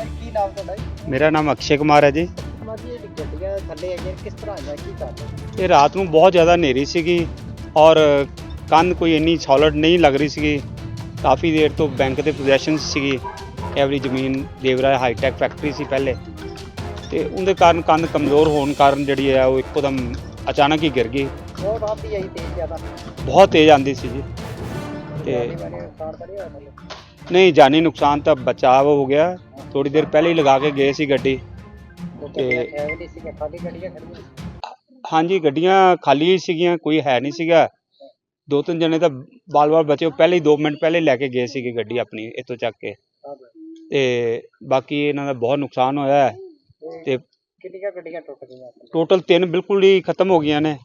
Sir ਕੀ ਨਾਮ ਤੁਹਾਡਾ ਜੀ? ਮੇਰਾ ਨਾਮ ਅਕਸ਼ੇ ਕੁਮਾਰ ਹੈ ਜੀ। ਸਮਾਜੀ ਇਹ ਗੱਡੀਆਂ ਥੱਲੇ ਆਈਆਂ ਕਿਸ ਤਰ੍ਹਾਂ ਆਈਆਂ ਕੀ ਕਾਰਨ? ਇਹ ਰਾਤ ਨੂੰ ਬਹੁਤ ਜ਼ਿਆਦਾ ਹਨੇਰੀ ਸੀਗੀ ਔਰ ਕੰਧ ਕੋਈ ਇੰਨੀ ਸੋਲਿਡ ਨਹੀਂ ਲੱਗ ਰਹੀ ਸੀਗੀ। ਕਾਫੀ ਦੇਰ ਤੋਂ ਬੈਂਕ ਦੇ ਪੋਜੀਸ਼ਨ ਸੀਗੀ। ਐਵਰੀ ਜ਼ਮੀਨ ਦੇਵਰਾ ਹਾਈਟੈਕ ਫੈਕਟਰੀ ਸੀ ਪਹਿਲੇ। ਤੇ ਉਹਦੇ ਕਾਰਨ ਕੰਧ ਕਮਜ਼ੋਰ ਹੋਣ ਕਾਰਨ ਜਿਹੜੀ ਹੈ ਉਹ ਇੱਕੋਦਮ ਅਚਾਨਕ ਹੀ ਗਿਰ ਗਈ। ਬਹੁਤ ਆਈ ਤੇਜ਼ ਜ਼ਿਆਦਾ? ਬਹੁਤ ਤੇਜ਼ ਆਂਦੀ ਸੀ ਜੀ। ਤੇ ਜਾਨੀ ਨਹੀਂ ਜਾਨੀ ਨੁਕਸਾਨ ਤਾਂ ਬਚਾਅ ਹੋ ਗਿਆ। ਥੋੜੀ ਦੇਰ ਪਹਿਲੇ ਹੀ ਲਗਾ ਕੇ ਗਏ ਸੀ ਗੱਡੀ ਤੇ- ਖਾਲੀ ਗੱਡੀਆਂ ਖੜੀਆਂ ਸੀ। ਹਾਂਜੀ ਗੱਡੀਆਂ ਖਾਲੀ ਸੀਗੀਆਂ ਕੋਈ ਹੈ ਨਹੀਂ ਸੀਗਾ। ਦੋ ਤਿੰਨ ਜਣੇ ਤਾਂ ਬਾਲ-ਬਾਲ ਬਚੇ ਉਹ ਪਹਿਲੇ ਹੀ 2 ਮਿੰਟ ਪਹਿਲੇ ਲੈ ਕੇ ਗਏ ਸੀਗੇ ਗੱਡੀ ਆਪਣੀ ਇੱਥੋਂ ਚੱਕ ਕੇ। ਤੇ ਬਾਕੀ ਇਹਨਾਂ ਦਾ ਬਹੁਤ ਨੁਕਸਾਨ ਹੋਇਆ ਹੈ। ਤੇ ਕਿੰਨੀਆਂ ਗੱਡੀਆਂ ਟੁੱਟ ਗਈਆਂ? ਟੋਟਲ ਤਿੰਨ ਬਿਲਕੁਲ ਹੀ ਖਤਮ ਹੋ ਗਈਆਂ ਨੇ।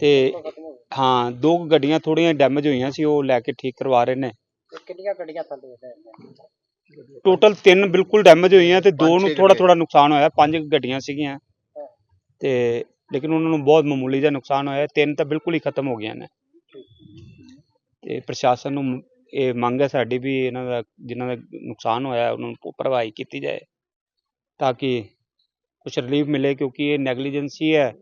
ਤੇ ਖਤਮ ਹੋ ਦੋ ਕੁ ਗੱਡੀਆਂ ਥੋੜੀਆਂ ਡੈਮੇਜ ਹੋਈਆਂ ਸੀ ਉਹ ਲੈ ਕੇ ਠੀਕ ਕਰਵਾ ਰਹੇ ਨੇ। ਤੇ ਕਿੰਨੀਆਂ ਗੱਡੀਆਂ ਥੱਲੇ ਆਈਆਂ ਟੋਟਲ ਤਿੰਨ ਬਿਲਕੁਲ ਡੈਮੇਜ ਹੋਈਆਂ ਤੇ ਦੋ ਨੂੰ ਥੋੜਾ ਥੋੜਾ ਨੁਕਸਾਨ ਹੋਇਆ ਪੰਜ ਗੱਡੀਆਂ ਸੀਗੀਆਂ। ਤੇ ਲੇਕਿਨ ਉਹਨਾਂ ਨੂੰ ਬਹੁਤ ਮਾਮੂਲੀ ਜਿਹਾ ਨੁਕਸਾਨ ਹੋਇਆ ਤਿੰਨ ਤਾਂ ਬਿਲਕੁਲ ਹੀ ਖਤਮ ਹੋ ਗਈਆਂ ਨੇ। ਤੇ ਪ੍ਰਸ਼ਾਸਨ ਨੂੰ ਇਹ ਮੰਗ ਹੈ ਸਾਡੀ ਵੀ ਇਹਨਾਂ ਦਾ ਜਿਨ੍ਹਾਂ ਦਾ ਨੁਕਸਾਨ ਹੋਇਆ ਉਹਨਾਂ ਨੂੰ ਭਰਵਾਈ ਕੀਤੀ ਜਾਏ ਤਾਂ ਕਿ ਕੁਝ ਰਿਲੀਫ ਮਿਲੇ ਕਿਉਂਕਿ ਇਹ ਨੈਗਲੀਜੈਂਸੀ ਹੈ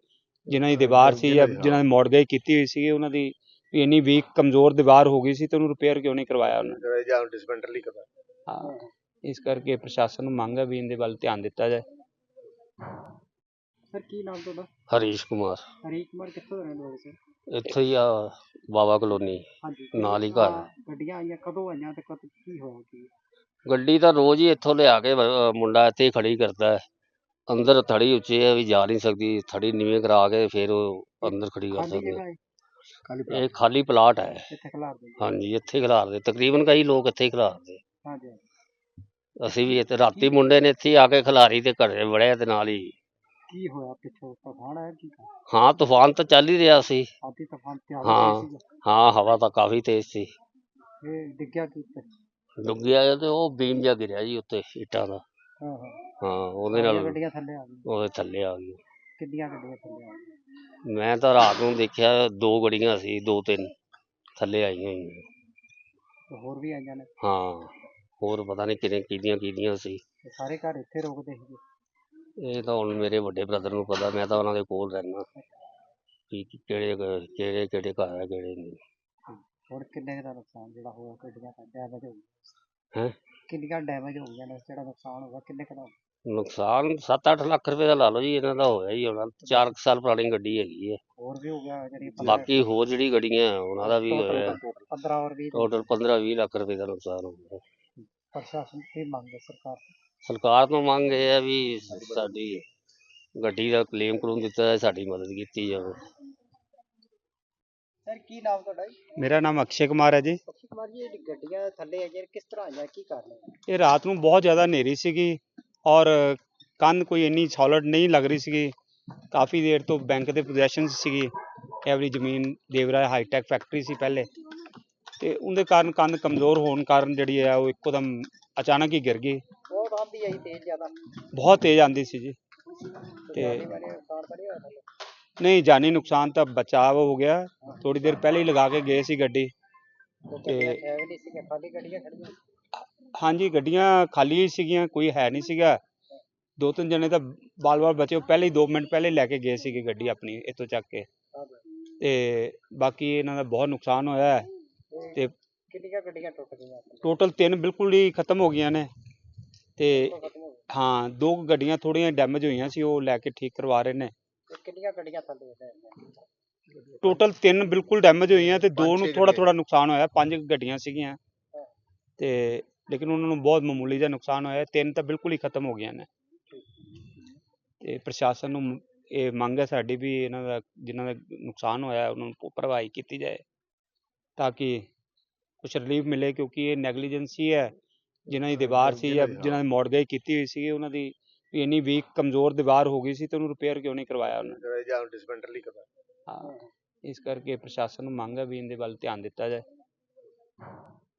ਜਿਨ੍ਹਾਂ ਦੀ ਦੀਵਾਰ ਸੀ ਜਾਂ ਜਿਨ੍ਹਾਂ ਨੇ ਮੋੜਗਾਈ ਕੀਤੀ ਹੋਈ ਸੀ ਉਹਨਾਂ ਦੀ ਇੰਨੀ ਵੀਕ ਕਮਜ਼ੋਰ ਦੀਵਾਰ ਹੋ ਗਈ ਸੀ ਤੇ ਉਹਨੂੰ ਰਿਪੇਅਰ ਕਿਉਂ ਨਹੀਂ ਕਰਵਾਇਆ ਉਹਨਾਂ? ਨੇ ਜਾਂ ਡਿਸਪੈਂਸਰੀ ਕਰਵਾ ਹਾਂ। ਇਸ ਕਰਕੇ ਪ੍ਰਸ਼ਾਸਨ ਨੂੰ ਮੰਗ ਹੈ ਵੀ ਇਹਦੇ ਵੱਲ ਧਿਆਨ ਦਿੱਤਾ ਜਾਏ। ਸਰ ਕੀ ਨਾਮ ਤੁਹਾਡਾ? ਹਰੀਸ਼ ਕੁਮਾਰ। ਹਰੀ ਕੁਮਾਰ ਕਿੱਥੋਂ ਦੇ ਰਹਿਣ ਵਾਲੇ ਸਰ? ਇੱਥੇ ਹੀ ਆ ਬਾਬਾ ਕਲੋਨੀ। ਹਾਂਜੀ। ਨਾਲ ਹੀ ਘਰ। ਆਹ ਗੱਡੀਆਂ ਆਈਆਂ ਕਦੋਂ ਆਈਆਂ ਤੇ ਕਦ ਕੀ ਹੋਇਆ ਕੀ? ਗੱਡੀ ਤਾਂ ਰੋਜ਼ ਹੀ ਇੱਥੋਂ ਲਿਆ ਕੇ ਅਹ, ਮੁੰਡਾ ਇੱਥੇ ਹੀ ਖੜੀ ਕਰਦਾ ਹੈ। ਅੰਦਰ ਥੜੀ ਉੱਚੀ ਹੈ ਵੀ ਜਾ ਨਹੀਂ ਸਕਦੀ ਥੜੀ ਨੀਵੇਂ ਕਰਾ ਕੇ ਫਿਰ ਉਹ ਅੰਦਰ ਖੜੀ ਕਰ ਖਾਲੀ ਸਕਦੇ। ਜਗ੍ਹਾ ਹੈ? ਇਹ ਖਾਲੀ ਪਲਾਟ ਹੈ। ਇੱਥੇ ਖਿਲਾਰ ਦੇ ਹਾਂਜੀ ਇੱਥੇ ਖਿਲਾਰਦੇ। ਤਕਰੀਬਨ ਕਈ ਲੋਕ ਇੱਥੇ ਹੀ ਖਿਲਾਰਦੇ। ਹਾਂਜੀ ਅਸੀਂ ਵੀ ਇੱਥੇ ਰਾਤੀ ਮੁੰਡੇ ਨੇ ਇੱਥੇ ਹੀ ਆ ਕੇ ਖਿਲਾਰੀ ਤੇ ਘਰੇ ਵੜਿਆ ਤੇ ਨਾਲ ਹੀ। ਕੀ ਹੋਇਆ ਪਿੱਛੋਂ? ਤੂਫਾਨ ਆਇਆ ਕੀ ਹਾਂ ਤੂਫਾਨ ਤਾਂ ਚੱਲ ਹੀ ਰਿਹਾ ਸੀ। ਆਦੀ ਤੂਫਾਨ ਤੇ ਆ ਹਾਂ। ਗਿਆ ਹਾਂ ਹਵਾ ਤਾਂ ਕਾਫੀ ਤੇਜ਼ ਸੀ। ਇਹ ਡਿੱਗਿਆ ਕੀ ਉੱਤੇ? ਡੁੱਗਿਆ ਤੇ ਉਹ ਬੀਮ ਜਿਹਾ ਗਿਰਿਆ ਜੀ ਉੱਤੇ ਇੱਟਾਂ ਦਾ। ਹਾਂ ਹਾਂ। ਹਾਂ ਉਹਦੇ ਨਾਲ ਗੱਡੀਆਂ ਥੱਲੇ ਆ ਗਈਆਂ? ਉਹਦੇ ਥੱਲੇ ਆ ਗਈ ਕਿੰਨੀਆਂ ਗੱਡੀਆਂ ਥੱਲੇ ਆ ਗਈਆਂ? ਮੈਂ ਤਾਂ ਰਾਤ ਨੂੰ ਦੇਖਿਆ ਦੋ ਗੜੀਆਂ ਸੀ ਦੋ ਤਿੰਨ ਥੱਲੇ ਆਈਆਂ ਹੋਈਆਂ। ਤੇ ਹੋਰ ਵੀ ਆਈਆਂ ਨੇ? ਹਾਂ। ਹੋਰ ਪਤਾ ਨਹੀਂ ਕਿਹਨੇ ਕਿਹਦੀਆਂ ਕਿਹਦੀਆਂ ਸੀ। ਤੇ ਸਾਰੇ ਘਰ ਇੱਥੇ ਰੁਕਦੇ ਸੀਗੇ? ਇਹ ਤਾਂ ਹੁਣ ਮੇਰੇ ਵੱਡੇ ਬ੍ਰਦਰ ਨੂੰ ਪਤਾ ਮੈਂ ਤਾਂ ਉਹਨਾਂ ਦੇ ਕੋਲ ਰਹਿਣਾ ਕਿ ਕਿਹੜੇ ਕਿਹੜੇ ਕਿਹੜੇ ਘਰ ਆ ਕਿਹੜੇ ਨਹੀਂ। ਹੋਰ ਕਿੰਨੇ ਕੁ ਦਾ ਨੁਕਸਾਨ ਜਿਹੜਾ ਹੋਇਆ ਦਾ ਡੈਮੇਜ ਹੋ ਹੈਂ? ਗਿਆ ਕਿੰਨੀਆਂ ਡੈਮੇਜ ਹੋ ਗਈਆਂ ਨੇ ਜਿਹੜਾ ਨੁਕਸਾਨ ਹੋਇਆ ਕਿੰਨੇ ਕੁ ਦਾ ਹੋਇਆ? ਨੁਕਸਾਨ 7-8 ਲੱਖ ਰੁਪਏ ਦਾ ਲਾ ਲਓ ਜੀ ਇਹਨਾਂ ਦਾ ਹੋਇਆ ਹੀ ਹੋਣਾ। 4 ਸਾਲ ਪੁਰਾਣੀ ਗੱਡੀ ਹੈਗੀ ਹੈ। ਹੋਰ ਵੀ ਹੋ ਗਿਆ ਜਿਹੜੀ ਬਾਕੀ ਹੋਰ ਜਿਹੜੀ ਗੱਡੀਆਂ ਉਹਨਾਂ ਦਾ ਵੀ ਹੋਇਆ। 15 ਔਰ 20 ਟੋਟਲ 15-20 ਲੱਖ ਰੁਪਏ ਦਾ ਨੁਕਸਾਨ ਹੋ ਗਿਆ। ਪ੍ਰਸ਼ਾਸਨ ਦੀ ਮੰਗ ਹੈ ਸਰਕਾਰ ਤੋਂ। ਸਰਕਾਰ ਤੋਂ ਮੰਗ ਇਹ ਹੈ ਵੀ ਸਾਡੀ ਗੱਡੀ ਦਾ ਕਲੇਮ ਕਲੂਮ ਦਿੱਤਾ ਜਾਏ ਸਾਡੀ ਮਦਦ ਕੀਤੀ ਜਾਵੇ। ਸਰ ਕੀ ਨਾਮ ਤੁਹਾਡਾ ਜੀ? ਮੇਰਾ ਨਾਮ ਅਕਸ਼ੇ ਕੁਮਾਰ ਹੈ ਜੀ। ਅਕਸ਼ੇ ਕੁਮਾਰ ਜੀ ਇਹ ਗੱਡੀਆਂ ਥੱਲੇ ਆਈਆਂ ਕਿਸ ਤਰ੍ਹਾਂ ਆਈਆਂ ਕੀ ਕਾਰਨ ਹੈ? ਇਹ ਰਾਤ ਨੂੰ ਬਹੁਤ ਜ਼ਿਆਦਾ ਹਨੇਰੀ ਸੀਗੀ ਔਰ ਕੰਧ ਕੋਈ ਇੰਨੀ ਸੋਲਿਡ ਨਹੀਂ ਲੱਗ ਰਹੀ ਸੀਗੀ। ਕਾਫੀ ਦੇਰ ਤੋਂ ਬੈਂਕ ਦੇ ਪੋਜੀਸ਼ਨ ਸੀਗੀ। ਐਵਰੀ ਜ਼ਮੀਨ ਦੇਵਰਾ ਹਾਈਟੈਕ ਫੈਕਟਰੀ ਸੀ ਪਹਿਲੇ। ਤੇ ਉਹਦੇ ਕਾਰਨ ਕੰਧ ਕਮਜ਼ੋਰ ਹੋਣ ਕਾਰਨ ਜਿਹੜੀ ਹੈ ਉਹ ਇੱਕੋਦਮ ਅਚਾਨਕ ਹੀ ਗਿਰ ਗਈ। ਬਹੁਤ ਆਂਦੀ ਆਈ ਤੇਜ਼ ਜ਼ਿਆਦਾ। ਬਹੁਤ ਤੇਜ਼ ਆਂਦੀ ਸੀ ਜੀ। ਤੇ ਨਹੀਂ ਜਾਨੀ ਨੁਕਸਾਨ ਤਾਂ ਬਚਾਅ ਹੋ ਗਿਆ। ਥੋੜੀ ਦੇਰ ਪਹਿਲੇ ਹੀ ਲਗਾ ਕੇ ਗਏ ਸੀ ਗੱਡੀ। ਤੇ-। ਹਾਂਜੀ ਗੱਡੀਆਂ ਖਾਲੀ ਸੀਗੀਆਂ ਕੋਈ ਹੈ ਨਹੀਂ ਸੀਗਾ। ਦੋ ਤਿੰਨ ਜਣੇ ਤਾਂ ਬਾਲ-ਬਾਲ ਬਚੇ। ਉਹ ਪਹਿਲੇ ਹੀ 2 ਮਿੰਟ ਪਹਿਲੇ ਲੈ ਕੇ ਗਏ ਸੀਗੇ ਗੱਡੀ ਆਪਣੀ ਇੱਥੋਂ ਚੱਕ ਕੇ। ਤੇ ਬਾਕੀ ਇਹਨਾਂ ਦਾ ਬਹੁਤ ਨੁਕਸਾਨ ਹੋਇਆ। ਹੈ ਤੇ ਕਿੰਨੀਆਂ ਗੱਡੀਆਂ ਟੁੱਟ ਗਈਆਂ ਆਪਣੇ? ਟੋਟਲ ਤਿੰਨ ਬਿਲਕੁਲ ਹੀ ਖਤਮ ਹੋ ਗਈਆਂ ਨੇ। ਤੇ ਖਤਮ ਹੋ ਦੋ ਕੁ ਗੱਡੀਆਂ ਥੋੜੀਆਂ ਡੈਮੇਜ ਹੋਈਆਂ ਸੀ ਉਹ ਲੈ ਕੇ ਠੀਕ ਕਰਵਾ ਰਹੇ ਨੇ। ਤੇ ਕਿੰਨੀਆਂ ਗੱਡੀਆਂ ਥੱਲੇ ਆਈਆਂ ਟੋਟਲ ਤਿੰਨ ਬਿਲਕੁਲ ਡੈਮੇਜ ਹੋਈਆਂ ਤੇ ਦੋ ਨੂੰ ਥੋੜਾ ਥੋੜਾ ਨੁਕਸਾਨ ਹੋਇਆ ਪੰਜ ਕੁ ਗੱਡੀਆਂ ਸੀਗੀਆਂ। ਤੇ ਲੇਕਿਨ ਉਹਨਾਂ ਨੂੰ ਬਹੁਤ ਮਾਮੂਲੀ ਜਿਹਾ ਨੁਕਸਾਨ ਹੋਇਆ ਤਿੰਨ ਤਾਂ ਬਿਲਕੁਲ ਹੀ ਖਤਮ ਹੋ ਗਈਆਂ ਨੇ। ਤੇ ਪ੍ਰਸ਼ਾਸਨ ਨੂੰ ਇਹ ਮੰਗ ਹੈ ਸਾਡੀ ਵੀ ਇਹਨਾਂ ਦਾ ਜਿਨ੍ਹਾਂ ਦਾ ਨੁਕਸਾਨ ਹੋਇਆ ਉਹਨਾਂ ਨੂੰ ਭਰਵਾਈ ਕੀਤੀ ਜਾਏ ਤਾਂ ਕਿ ਕੁਝ ਰਿਲੀਫ ਮਿਲੇ ਕਿਉਂਕਿ ਇਹ ਨੈਗਲੀਜੈਂਸੀ ਹੈ ਜਿਨ੍ਹਾਂ ਦੀ ਦੀਵਾਰ ਸੀ ਜਾਂ ਜਿਨ੍ਹਾਂ ਨੇ ਮੋੜਗਾਈ ਕੀਤੀ ਹੋਈ ਸੀ ਉਹਨਾਂ ਦੀ ਵੀ ਇੰਨੀ ਵੀਕ ਕਮਜ਼ੋਰ ਦੀਵਾਰ ਹੋ ਗਈ ਸੀ ਤੇ ਉਹਨੂੰ ਰਿਪੇਅਰ ਕਿਉਂ ਨਹੀਂ ਕਰਵਾਇਆ ਉਹਨਾਂ? ਨੇ ਜਾਂ ਡਿਸਪੈਂਸਰੀ ਕਰਵਾ ਹਾਂ ਇਸ ਕਰਕੇ ਪ੍ਰਸ਼ਾਸਨ ਨੂੰ ਮੰਗ ਹੈ ਵੀ ਇਹਦੇ ਵੱਲ ਧਿਆਨ ਦਿੱਤਾ ਜਾਏ।